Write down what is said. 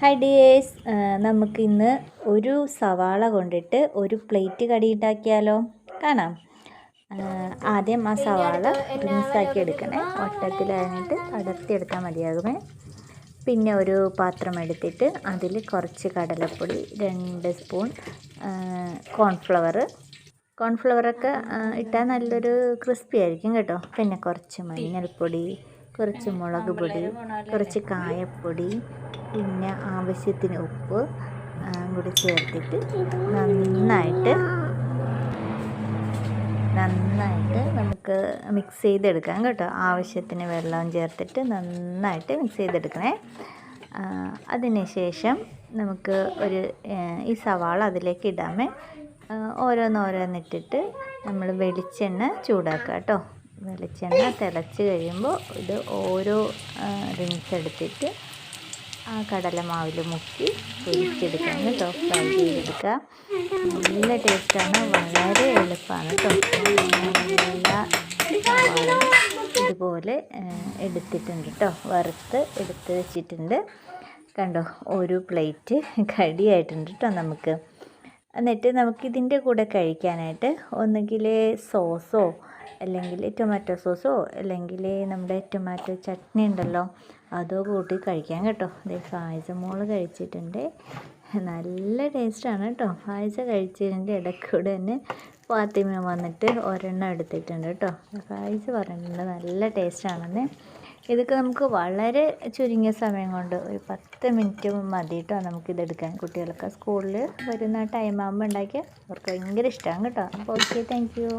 Hi dears നമുക്കിന്ന് ഒരു സവാള കൊണ്ടിട്ട് ഒരു പ്ലേറ്റ് കടി ഉണ്ടാക്കിയാലോ കാണാം. ആദ്യം ആ സവാള റിൻസാക്കി എടുക്കണേ. വട്ടത്തിലായിട്ട് അടർത്തിയെടുത്താൽ മതിയാകുമേ. പിന്നെ ഒരു പാത്രം എടുത്തിട്ട് അതിൽ കുറച്ച് കടലപ്പൊടി രണ്ട് സ്പൂൺ കോൺഫ്ലവർ കോൺഫ്ലവറൊക്കെ ഇട്ടാൽ നല്ലൊരു ക്രിസ്പി ആയിരിക്കും കേട്ടോ. പിന്നെ കുറച്ച് മഞ്ഞൾപ്പൊടി കുറച്ച് മുളക് പൊടി കുറച്ച് കായപ്പൊടി പിന്നെ ആവശ്യത്തിന് ഉപ്പ് കൂടി ചേർത്തിട്ട് നന്നായിട്ട് നന്നായിട്ട് നമുക്ക് മിക്സ് ചെയ്തെടുക്കാം കേട്ടോ. ആവശ്യത്തിന് വെള്ളം ചേർത്തിട്ട് നന്നായിട്ട് മിക്സ് ചെയ്തെടുക്കണേ. അതിനുശേഷം നമുക്ക് ഒരു ഈ സവാള അതിലേക്ക് ഇടാമേ. ഓരോന്നോരോന്നിട്ടിട്ട് നമ്മൾ വെളിച്ചെണ്ണ ചൂടാക്കുക കേട്ടോ. വെളിച്ചെണ്ണ തിളച്ച് കഴിയുമ്പോൾ ഇത് ഓരോ റിങ്സ് എടുത്തിട്ട് ആ കടലമാവിൽ മുക്കി പൊരിച്ചെടുക്കാം കേട്ടോ ഫ്രൈ ചെയ്തെടുക്കുക. നല്ല ടേസ്റ്റാണ് വളരെ എളുപ്പമാണ് കേട്ടോ ഇതുപോലെ എടുത്തിട്ടുണ്ട് കേട്ടോ വറുത്ത് എടുത്ത് വെച്ചിട്ടുണ്ട്. കണ്ടോ ഒരു പ്ലേറ്റ് കടിയായിട്ടുണ്ട് കേട്ടോ നമുക്ക്. എന്നിട്ട് നമുക്കിതിന്റെ കൂടെ കഴിക്കാനായിട്ട് ഒന്നുകിൽ സോസോ അല്ലെങ്കിൽ ടൊമാറ്റോ സോസോ അല്ലെങ്കിൽ നമ്മുടെ ടൊമാറ്റോ ചട്നി ഉണ്ടല്ലോ അതോ കൂട്ടി കഴിക്കാം കേട്ടോ. അതേ ഫായ്സ മോൾ കഴിച്ചിട്ടുണ്ട്. നല്ല ടേസ്റ്റാണ് കേട്ടോ. ഫായ്സ കഴിച്ചതിന്റെ ഇടക്കൂടെ തന്നെ ഫാത്തിമ വന്നിട്ട് ഒരെണ്ണം എടുത്തിട്ടുണ്ട് കേട്ടോ. ഫായ്സ പറഞ്ഞിട്ടുണ്ട് നല്ല ടേസ്റ്റാണെന്ന് ഇതൊക്കെ നമുക്ക് വളരെ ചുരുങ്ങിയ സമയം കൊണ്ട് ഒരു പത്ത് മിനിറ്റ് മതി കേട്ടോ നമുക്കിതെടുക്കാൻ കുട്ടികൾക്ക്. സ്കൂളിൽ വരുന്ന ടൈം ആകുമ്പോൾ ഉണ്ടാക്കിയാൽ അവർക്ക് ഭയങ്കര ഇഷ്ടമാണ് കേട്ടോ. അപ്പോൾ ഓക്കെ താങ്ക് യു